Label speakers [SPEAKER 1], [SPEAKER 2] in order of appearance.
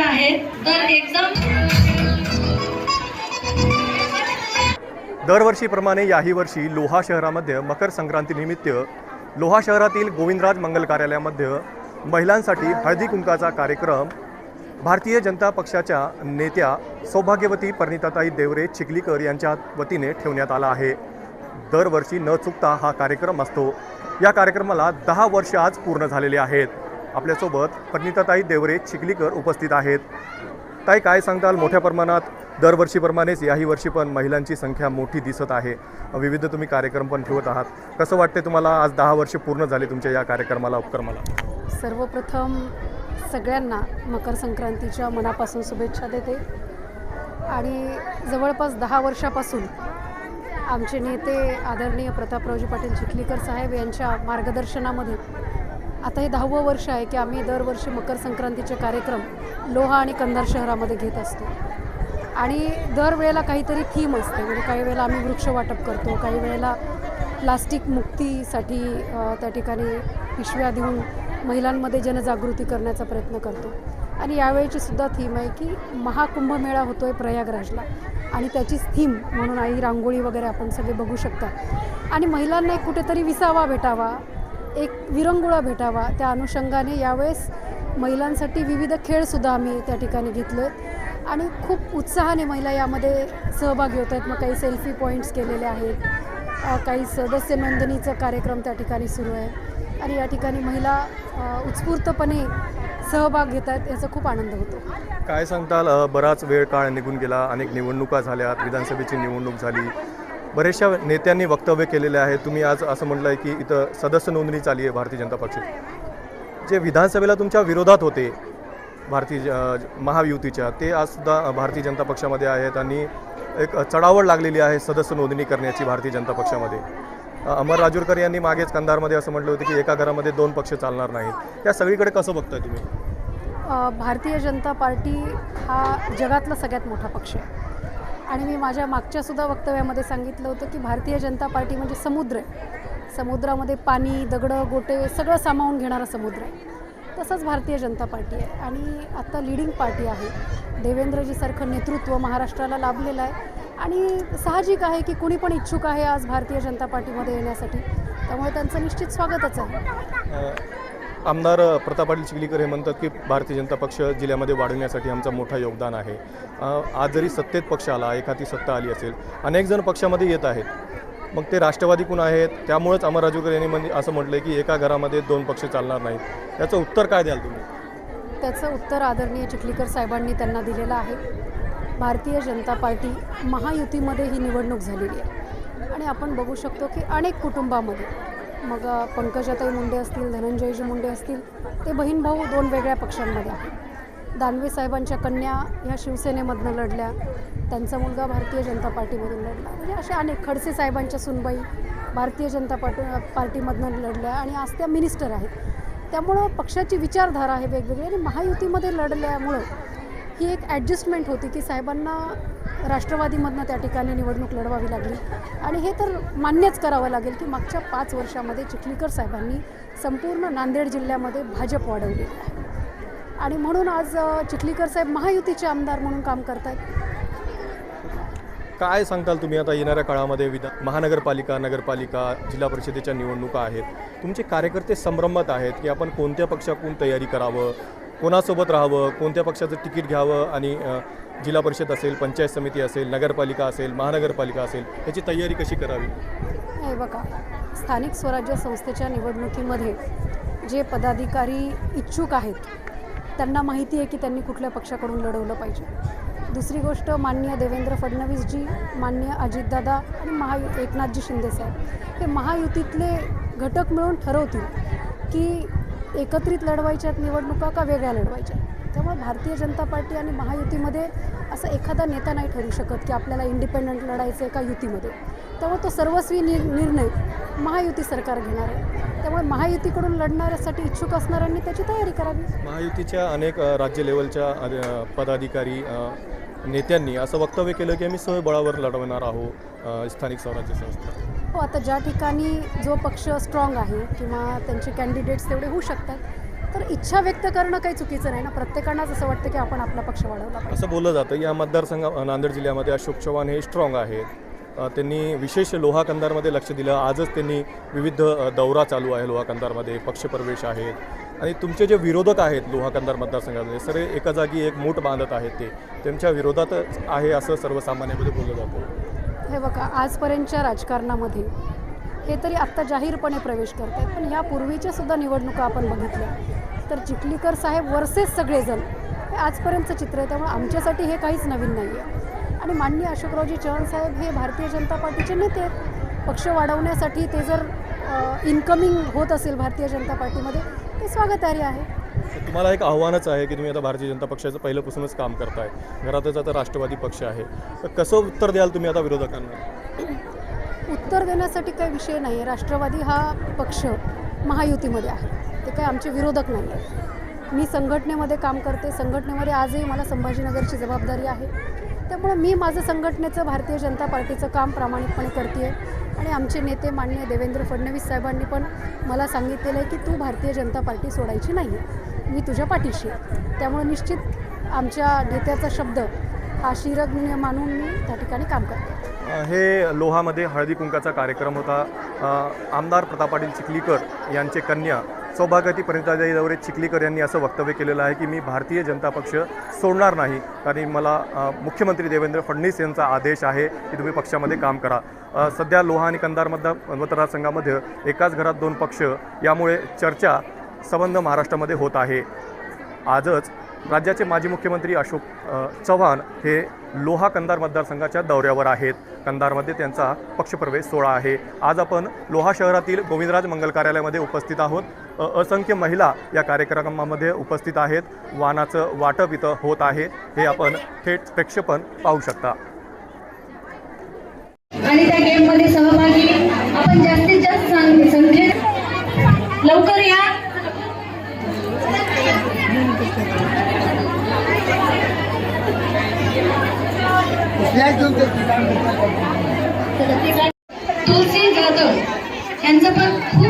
[SPEAKER 1] आहेत. तर एकदम
[SPEAKER 2] दरवर्षीप्रमाणे याही वर्षी लोहा शहरामध्ये मकर संक्रांतीनिमित्त लोहा शहरातील गोविंदराज मंगल कार्यालयामध्ये महिलांसाठी हळदी कुंकाचा कार्यक्रम. भारतीय जनता पक्षाच्या नेत्या सौभाग्यवती परिणिताताई देवरे चिखलीकर यांच्या वतीने ठेवण्यात आला आहे. दरवर्षी न चुकता हा कार्यक्रम असतो. या कार्यक्रमाला दहा वर्ष आज पूर्ण झालेले आहेत. आपल्यासोबत परिणिताताई देवरे चिखलीकर उपस्थित आहेत. ताई काय सांगताल? मोठ्या प्रमाणात दरवर्षीप्रमाणेच याही वर्षी पण महिलांची संख्या मोठी दिसत आहे. विविध तुम्ही कार्यक्रम पण ठेवत आहात. कसं वाटते तुम्हाला? आज दहा वर्ष पूर्ण झाले तुमच्या या कार्यक्रमाला उपक्रमाला.
[SPEAKER 3] सर्वप्रथम सगळ्यांना मकर संक्रांतीच्या मनापासून शुभेच्छा देते. आणि जवळपास दहा वर्षापासून आमचे नेते आदरणीय प्रतापरावजी पाटील चिखलीकर साहेब यांच्या मार्गदर्शनामध्ये आता हे दहावं वर्ष आहे की आम्ही दरवर्षी मकर संक्रांतीचे कार्यक्रम लोहा आणि कंधार शहरामध्ये घेत असतो. आणि दरवेळेला काहीतरी थीम असते. म्हणजे काही वेळेला आम्ही वृक्ष वाटप करतो काही वेळेला प्लास्टिक मुक्तीसाठी त्या ठिकाणी पिशव्या देऊन महिलांमध्ये जनजागृती करण्याचा प्रयत्न करतो. आणि यावेळीची सुद्धा थीम आहे की महाकुंभमेळा होतो आहे प्रयागराजला. आणि त्याचीच थीम म्हणून आई रांगोळी वगैरे आपण सगळे बघू शकता. आणि महिलांना एक कुठेतरी विसावा भेटावा एक विरंगुळा भेटावा. त्या अनुषंगाने यावेळेस महिलांसाठी विविध खेळसुद्धा आम्ही त्या ठिकाणी घेतलो आहेत आणि खूप उत्साहाने महिला यामध्ये सहभागी होत आहेत. मग काही सेल्फी पॉईंट्स केलेले आहेत. काही सदस्य नोंदणीचा कार्यक्रम त्या ठिकाणी सुरू आहे. आणि या ठिकाणी महिला उत्स्फूर्तपणे सहभाग घेत आहेत याचा खूप आनंद होतो.
[SPEAKER 2] काय सांगताल? बराच वेळ काळ निघून गेला. अनेक निवडणुका झाल्यात विधानसभेची निवडणूक झाली. बरेचशा नेत्यांनी वक्तव्य केलेले आहे. तुम्ही आज असं म्हटलं आहे की इथं सदस्य नोंदणी चालली आहे भारतीय जनता पक्षाची जे विधानसभेला तुमच्या विरोधात होते भारतीय ज- महायुतीच्या ते आजसुद्धा भारतीय जनता पक्षामध्ये आहेत आणि एक चढावड लागलेली आहे सदस्य नोंदणी करण्याची भारतीय जनता पक्षामध्ये. अमर राजूरकर यांनी मागेच कंधारमध्ये असं म्हटलं होतं की एका घरामध्ये दोन पक्ष चालणार नाहीत. या सगळीकडे कसं बघताय तुम्ही?
[SPEAKER 3] भारतीय जनता पार्टी हा जगातला सगळ्यात मोठा पक्ष आहे. आणि मी माझ्या मागच्या सुद्धा वक्तव्यामध्ये सांगितलं होतं की भारतीय जनता पार्टी म्हणजे समुद्र आहे. समुद्रामध्ये पाणी दगडं गोटे सगळं सामावून घेणारा समुद्र आहे. तसंच भारतीय जनता पार्टी आहे. आणि आत्ता लिडिंग पार्टी आहे. देवेंद्रजीसारखं नेतृत्व महाराष्ट्राला लाभलेलं आहे. आणि साहजिक आहे की कुणी पण इच्छुक आहे आज भारतीय जनता पार्टीमध्ये येण्यासाठी. त्यामुळे त्यांचं निश्चित स्वागतच आहे.
[SPEAKER 2] आमदार प्रताप पाटील चिखलीकर हे म्हणतात की भारतीय जनता पक्ष जिल्ह्यामध्ये वाढवण्यासाठी आमचं मोठं योगदान आहे. आज जरी सत्तेत पक्ष आला एखादी सत्ता आली असेल अनेक जण पक्षामध्ये येत आहेत. मग ते राष्ट्रवादी कोण आहेत? त्यामुळेच अमर राजूकर यांनी म्हणजे असं म्हटलं की एका घरामध्ये दोन पक्ष चालणार नाहीत. त्याचं उत्तर काय द्याल तुम्ही?
[SPEAKER 3] त्याचं उत्तर आदरणीय चिखलीकर साहेबांनी त्यांना दिलेलं आहे. भारतीय जनता पार्टी महायुतीमध्ये ही निवडणूक झालेली आहे. आणि आपण बघू शकतो की अनेक कुटुंबामध्ये मग पंकजाताई मुंडे असतील धनंजयजी मुंडे असतील ते बहीण भाऊ दोन वेगळ्या पक्षांमध्ये. आहेत दानवे साहेबांच्या कन्या ह्या शिवसेनेमधनं लढल्या. त्यांचा मुलगा भारतीय जनता पार्टीमधून लढला. म्हणजे अशा अनेक खडसे साहेबांच्या सुनबाई भारतीय जनता पार्टी पार्टीमधनं लढल्या आणि आज त्या मिनिस्टर आहेत. त्यामुळं पक्षाची विचारधारा आहे वेगवेगळी आणि महायुतीमध्ये लढल्यामुळं ही एक ॲडजस्टमेंट होती की साहेबांना राष्ट्रवादीमधनं त्या ठिकाणी निवडणूक लढवावी लागली. आणि हे तर मान्यच करावं लागेल की मागच्या पाच वर्षामध्ये चिखलीकर साहेबांनी संपूर्ण नांदेड जिल्ह्यामध्ये भाजप वाढवलेली आहे. आणि म्हणून आज चिखलीकर साहेब महायुतीचे आमदार म्हणून काम करत आहेत
[SPEAKER 2] काय सांगताल तुम्ही? आता येणाऱ्या काळामध्ये विधा महानगरपालिका नगरपालिका जिल्हा परिषदेच्या निवडणुका आहेत. तुमचे कार्यकर्ते संभ्रमात आहेत की आपण कोणत्या पक्षाकडून तयारी करावं? कोणासोबत राहावं कोणत्या पक्षाचं तिकीट घ्यावं आणि जिल्हा परिषद असेल पंचायत समिती असेल नगरपालिका असेल महानगरपालिका असेल याची तयारी कशी करावी?
[SPEAKER 3] हे बघा स्थानिक स्वराज्य संस्थेच्या निवडणुकीमध्ये जे पदाधिकारी इच्छुक आहेत त्यांना माहिती आहे की त्यांनी कुठल्या पक्षाकडून लढवलं पाहिजे. दुसरी गोष्ट माननीय देवेंद्र फडणवीसजी माननीय अजितदादा आणि महा एकनाथजी शिंदेसाहेब हे महायुतीतले घटक मिळून ठरवतील की एकत्रित लढवायच्यात निवडणुका का वेगळ्या लढवायच्या? त्यामुळे भारतीय जनता पार्टी आणि महायुतीमध्ये असा एखादा नेता नाही ठरू शकत की आपल्याला इंडिपेंडंट लढायचं आहे का युतीमध्ये. त्यामुळे तो सर्वस्वी नि निर्णय महायुती सरकार घेणार आहे. त्यामुळे महायुतीकडून लढणाऱ्यासाठी इच्छुक असणाऱ्यांनी त्याची तयारी करावी.
[SPEAKER 2] महायुतीच्या अनेक राज्य लेवलच्या पदाधिकारी नेत्यांनी असं वक्तव्य केलं की आम्ही स्वबळावर लढवणार आहोत स्थानिक स्वराज्य संस्था.
[SPEAKER 3] हो आता ज्या ठिकाणी जो पक्ष स्ट्रॉंग आहे किंवा त्यांचे कॅन्डिडेट्स तेवढे होऊ शकतात तर इच्छा व्यक्त करणं काही चुकीचं नाही ना. प्रत्येकांनाच असं वाटतं की आपण आपला पक्ष वाढवला पाहिजे.
[SPEAKER 2] असं बोललं जातं या मतदारसंघा नांदेड जिल्ह्यामध्ये अशोक चव्हाण हे स्ट्रॉंग आहेत. त्यांनी विशेष लोहा कंधारमध्ये लक्ष दिलं. आजच त्यांनी विविध दौरा चालू आहे लोहा कंधारमध्ये पक्षप्रवेश आहेत आणि तुमचे जे विरोधक आहेत लोहा कंधार मतदारसंघामध्ये सर एका जागी एक मूठ बांधत आहेत ते. त्यांच्या विरोधातच आहे असं सर्वसामान्यामध्ये बोललं जातं.
[SPEAKER 3] हे बघा आजपर्यंतच्या राजकारणामध्ये हे तरी आत्ता जाहीरपणे प्रवेश करत आहेत पण ह्या पूर्वीच्या सुद्धा निवडणुका आपण बघितल्या. तर चिखलीकर साहेब वर्सेस सगळेजण हे आजपर्यंतचं चित्र आहे त्यामुळे आमच्यासाठी हे काहीच नवीन नाही आहे आणि माननीय अशोकरावजी चव्हाण साहेब हे भारतीय जनता पार्टीचे नेते आहेत. पक्ष वाढवण्यासाठी ते जर इन्कमिंग होत असेल भारतीय जनता पार्टीमध्ये ते स्वागतार्ह आहे.
[SPEAKER 2] तुम्हाला एक आव्हानच आहे की तुम्ही आता भारतीय जनता पक्षाचं पहिल्यापासूनच काम करताय. घरातच आता राष्ट्रवादी पक्ष आहे. तर कसं उत्तर द्याल तुम्ही आता विरोधकांना?
[SPEAKER 3] उत्तर देण्यासाठी काही विषय नाही आहे राष्ट्रवादी हा पक्ष महायुतीमध्ये आहे. ते काही आमचे विरोधक नाही आहेत मी संघटनेमध्ये काम करते. संघटनेमध्ये आजही मला संभाजीनगरची जबाबदारी आहे. त्यामुळं मी माझं संघटनेचं भारतीय जनता पार्टीचं काम प्रामाणिकपणे करते आणि आमचे नेते माननीय देवेंद्र फडणवीस साहेबांनी पण मला सांगितलेलं आहे की तू भारतीय जनता पार्टी सोडायची नाही आहे मी तुझ्या पाठीशी त्यामुळे निश्चित आमच्या नेत्याचा शब्द हा शिरग्य मानून मी त्या ठिकाणी काम करते.
[SPEAKER 2] हे लोहामध्ये हळदी कुंकाचा कार्यक्रम होता. आमदार प्रताप पाटील चिखलीकर यांचे कन्या सौभागती परिताई दौरे चिखलीकर यांनी असं वक्तव्य केलेलं आहे की मी भारतीय जनता पक्ष सोडणार नाही. कारण मला मुख्यमंत्री देवेंद्र फडणवीस यांचा आदेश आहे की तुम्ही पक्षामध्ये काम करा. सध्या लोहा आणि कंधारमधल्या मतदार मतदारसंघामध्ये एकाच घरात दोन पक्ष. यामुळे चर्चा संबंध महाराष्ट्रामध्ये होत आहे. आजच राज्याचे माजी मुख्यमंत्री अशोक चव्हाण हे लोहा कंधार मतदारसंघाच्या दौऱ्यावर आहेत. कंधारमध्ये त्यांचा पक्षप्रवेश सोहळा आहे. आज आपण लोहा शहरातील गोविंदराज मंगल कार्यालयामध्ये उपस्थित आहोत. असंख्य महिला या कार्यक्रमामध्ये उपस्थित आहेत. वाहनाचं वाटप इथं होत आहे. हे आपण थेट प्रेक्षेपण पाहू शकता.
[SPEAKER 1] आणि त्या गेममध्ये सहभागी आपण जास्तीत जास्त संख्येत लवकर या. तुलसी जाधव. यांचं पण खूप